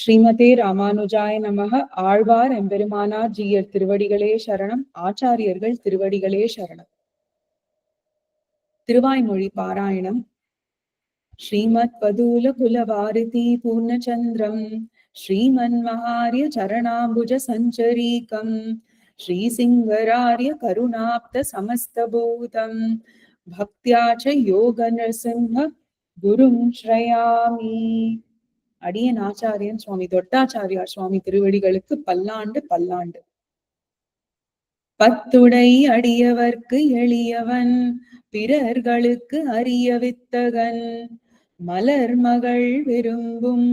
ஸ்ரீமதே ராமானுஜாய நமக. ஆழ்வார் எம்பெருமானார் ஜீயர் திருவடிகளே சரணம். ஆச்சாரியர்கள் திருவடிகளே சரணம். திருவாய்மொழி பாராயணம். ஸ்ரீமத் பதூல குலவாரிதி பூர்ணச்சந்திரம். ஸ்ரீமன் மகாரிய சரணாம்புஜ சஞ்சரீகம். ஸ்ரீசிங்கராரிய கருணாப்த சமஸ்தபூதம். பக்தியாச்ச யோக நரசிம்ம குரும் ஸ்ரயாமி அடியன் ஆச்சாரியன் சுவாமி தொட்டாச்சாரியார் சுவாமி திருவடிகளுக்கு பல்லாண்டு பல்லாண்டு. பத்துடை அடியவர்க்கு எளியவன் பிறர்களுக்கு அரிய வித்தகன். மலர் மகள் விரும்பும்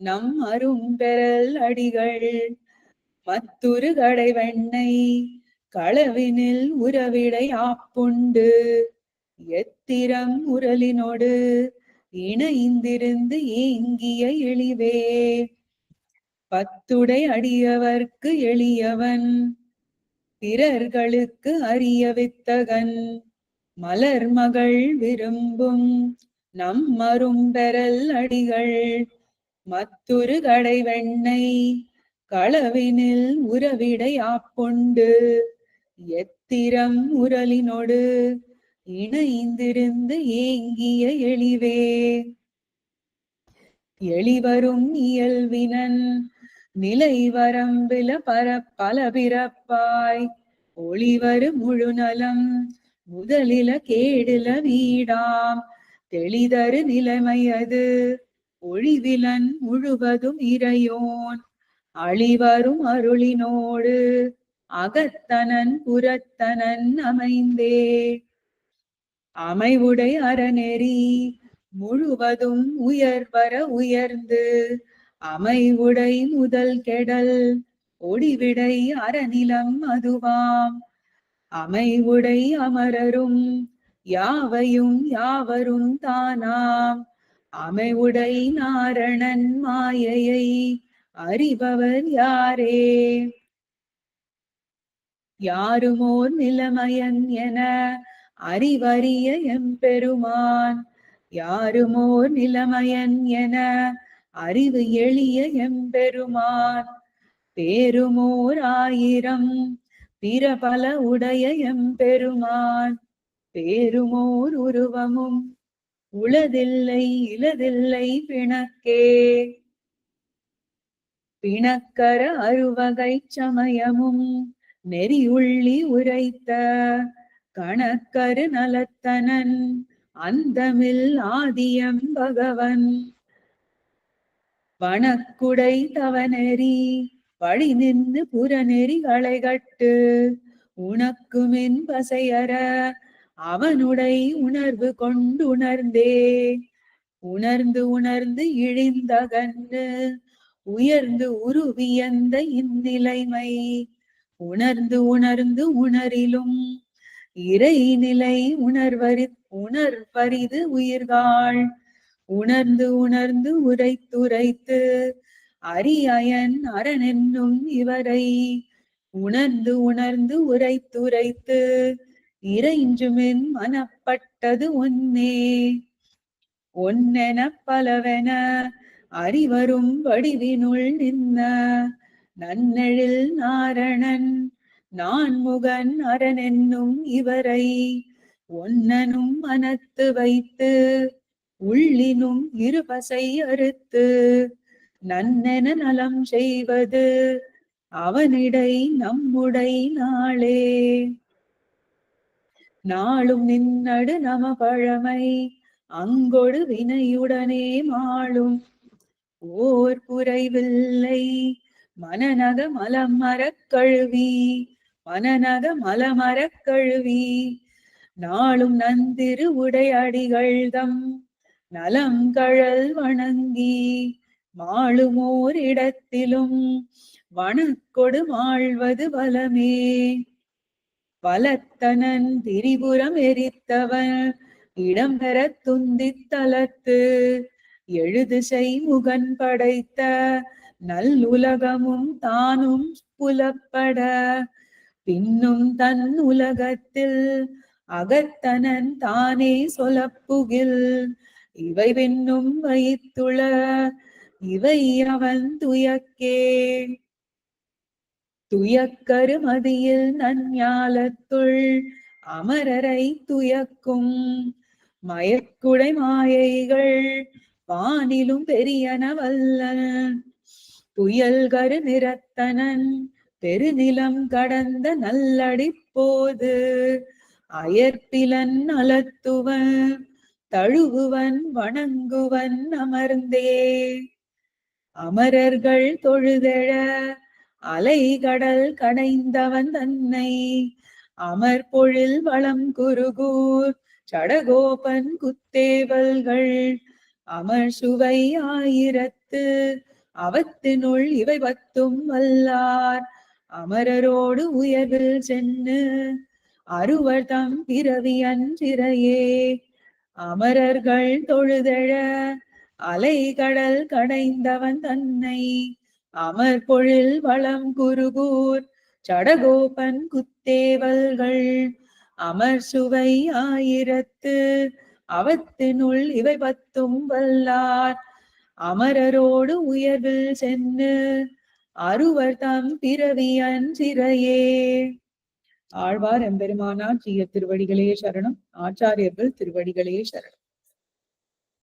நம் அரும்பெறல் அடிகள் மத்துரு கடை வெண்ணை களவினில் உறவிடை ஆப்புண்டு. எத்திரம் உரலினோடு இணைந்திருந்து ஏங்கிய எளிவே. பத்துடை அடியவர்க்கு எளியவன் பிறர்களுக்கு அரிய வித்தகன். மலர் மகள் விரும்பும் நம் மரும்பெறல் அடிகள் மத்துரு கடை வெண்ணை களவினில் உறவிடை ஆப்புண்டு எத்திரம் உரலினோடு இணைந்திருந்து ஏங்கிய எளிவே எளிவரும் இயல்வினன் நிலை வரம்பில பர பல பிறப்பாய். ஒளிவரு முழுநலம் முதலில கேடில வீடாம். தெளிதரு நிலைமையது ஒளிவிலன் முழுவதும் இறையோன். அழிவரும் அருளினோடு அகத்தனன் புறத்தனன் அமைந்தே. அமைவுடை அறநெறி முழுவதும் உயர்வர உயர்ந்து அமைவுடை முதல் கெடல் ஒடிவிடை அறநிலம் அதுவாம். அமைவுடை அமரரும் யாவையும் யாவரும் தானாம். அமைவுடை நாரணன் மாயையை அறிபவர் யாரே? யாருமோர் நிலமயன் என அறிவறிய எம்பெருமான் யாருமோர் நிலமயன் என அறிவு எளிய எம்பெருமான். பேருமோர் ஆயிரம் பிறபல உடைய எம்பெருமான். பேருமோர் உருவமும் உளதில்லை இளதில்லை பிணக்கே. பிணக்கர அறுவகை சமயமும் நெறியுள்ளி உரைத்த கணக்கரு நலத்தனன் அந்தமில் ஆதியம் பகவன். வனக்குடை தவநெறி வழி நின்று புறநெறிகளை கட்டு உனக்குமின் பசையற அவனுடை உணர்வு கொண்டு உணர்ந்தே உணர்ந்து உணர்ந்து இழிந்தகன்னு உயர்ந்து உருவியந்த இந்நிலைமை உணர்ந்து உணர்ந்து உணரிலும் இறைநிலை உணர்வரி உணர்வரிது உயிர்காள். உணர்ந்து உணர்ந்து உரைத்துரைத்து அரியயன் அரணென்னும் இவரை. உணர்ந்து உணர்ந்து உரைத்துரைத்து இறைஞ்சுமென் மனப்பட்டது ஒன்னே. ஒன்னென பலவென அறிவரும் வடிவினுள் நின்ன நன்னெழில் நாரணன் நான் முகன் அரணென்னும் இவரை ஒன்னனும் மனத்து வைத்து உள்ளினும் இருபசை அறுத்து நன்னென நலம் செய்வது அவனிடை நம்முடை நாளே. நாளும் நின்னடு நம பழமை அங்கொடு வினையுடனே மாளும். ஓர் குறைவில்லை மனநக மலம் மரக்கழுவி மனநக மலமரக் கழுவி நாளும் நந்திரு உடையடிகள்தம் நலம் கழல் வணங்கி மாளுமோர் இடத்திலும் வனக்கொடு மாழ்வது வலமே. வலத்தனன் திரிபுரம் எரித்தவன் இடம்பெற துந்தித்தலத்து செய் முகன் படைத்த நல்லுலகமும் தானும் புலப்பட பின்னும் தன் உலகத்தில் அகத்தனன் தானே சொலப்புகில். இவை பின்னும் வைத்துள இவை அவன் துயக்கே. துயக்கருமதியில் நஞ்ஞாலத்துள் அமரரை துயக்கும் மயக்குடை மாயைகள் வானிலும் பெரியன வல்லன. புயல்கரு நிறத்தனன் பெருநிலம் கடந்த நல்லடிப்போது அயற்பிலன் அலத்துவன் தழுவுவன் வணங்குவன் அமர்ந்தே. அமரர்கள் தொழுதெழ அலைகடல் கடைந்தவன் தன்னை அமர் பொழில் வளம் குருகூர் சடகோபன் குத்தேவல்கள் அமர் சுவை ஆயிரத்து அவத்தினுள் இவை பத்தும் வல்லார். அமரரோடு உயர்வில் சென்னு அருவர் தம் பிறவி அன்றிரையே அமரர்கள் தொழுதெழ அலைகடல் கடைந்தவன் தன்னை. அமர் பொழில் வளம் குருகூர் சடகோபன் குத்தேவல்கள். அமர் சுவை ஆயிரத்து அவத்தினுள் இவை பத்தும் வல்லார். அமரரோடு உயர்வில் சென்னு அறுவர் தம் பிறவி ஆழ்வார் எம்பெருமானார் ஜீய திருவடிகளே சரணம். ஆச்சாரியர்கள் திருவடிகளே சரணம்.